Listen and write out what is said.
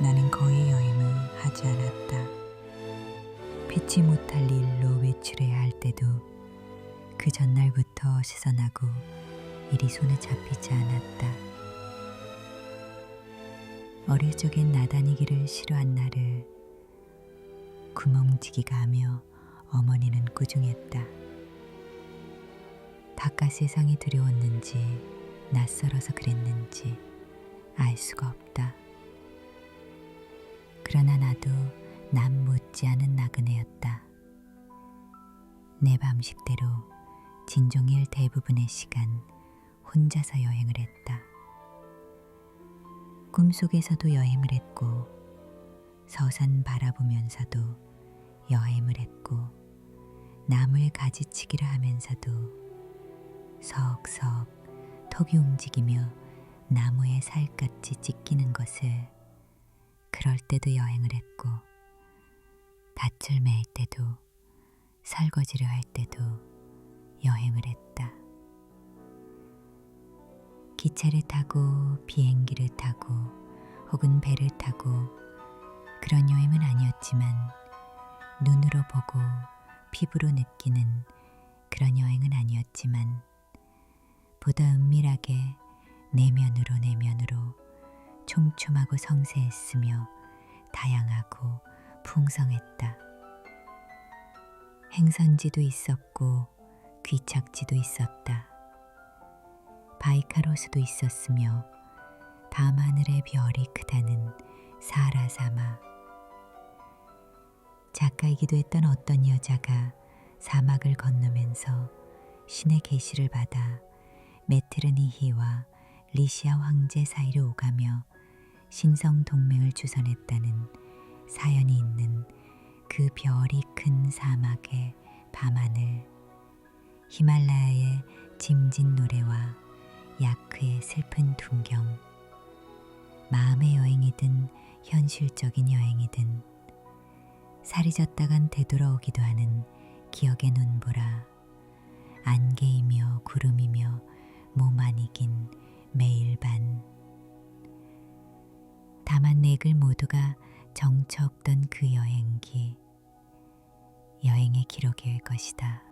나는 거의 여행을 하지 않았다. 피치 못할 일로 외출해야 할 때도 그 전날부터 시선하고 일이 손에 잡히지 않았다. 어릴 적엔 나다니기를 싫어한 나를 구멍지기가 하며 어머니는 꾸중했다. 바깥 세상이 두려웠는지 낯설어서 그랬는지 알 수가 없다. 그러나 나도 남 못지않은 나그네였다. 내 밤식대로 진종일 대부분의 시간 혼자서 여행을 했다. 꿈속에서도 여행을 했고 서산 바라보면서도 여행을 했고 나물 가지치기를 하면서도 석석 턱이 움직이며 나무에 살갗이 찢기는 것을 그럴 때도 여행을 했고 밭을 매일 때도 설거지를 할 때도 여행을 했다. 기차를 타고 비행기를 타고 혹은 배를 타고 그런 여행은 아니었지만 눈으로 보고 피부로 느끼는 그런 여행은 아니었지만 보다 은밀하게 내면으로 내면으로 촘촘하고 성세했으며 다양하고 풍성했다. 행선지도 있었고 귀착지도 있었다. 바이카로스도 있었으며 밤하늘의 별이 크다는 사라사마. 작가이기도 했던 어떤 여자가 사막을 건너면서 신의 계시를 받아 메트르니히와 리시아 황제 사이를 오가며 신성 동맹을 주선했다는 사연이 있는 그 별이 큰 사막의 밤하늘, 히말라야의 짐진 노래와 야크의 슬픈 풍경, 마음의 여행이든 현실적인 여행이든 살이 졌다간 되돌아오기도 하는 기억의 눈보라, 안개이며 구름이며 몸 안 이긴 매일 반. 다만 내글 모두가 정처 없던 그 여행기, 여행의 기록일 것이다.